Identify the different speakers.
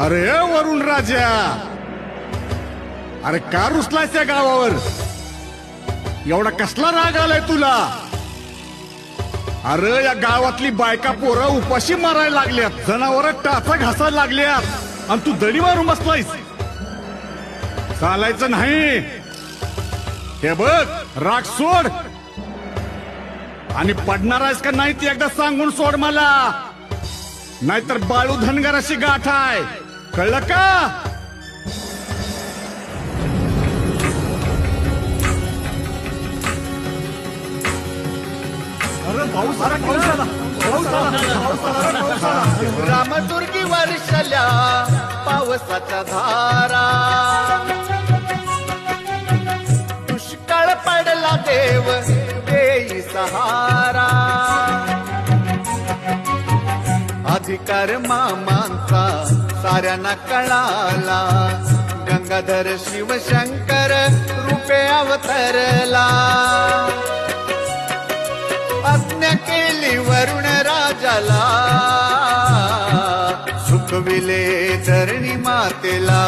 Speaker 1: अरे वरुण राजा. अरे का रुसलास त्या गावावर? एवढा कसला राग आलाय तुला? अरे या गावातली बायका पोरं उपाशी मारायला लागल्यात. जनावर टाचा घासायला लागल्यात. आणि तू दडी मारून बसलायस. चालायचं नाही. हे बघ राग सोड. आणि पडणार आहेस का नाही ती एकदा सांगून सोड मला. नाहीतर बाळू धनगराशी गाठ आहे. कळलं का?
Speaker 2: रामदुर्गी वर्षल्या पावसाच्या धारा. दुष्काळ पडला देव देई सहारा. अधिकार मामांचा साऱ्यांना कळाला गंगाधर शिवशंकर रूपे अवतरला. आज्ञा केली वरुण राजाला. सुखविले धरणी मातेला.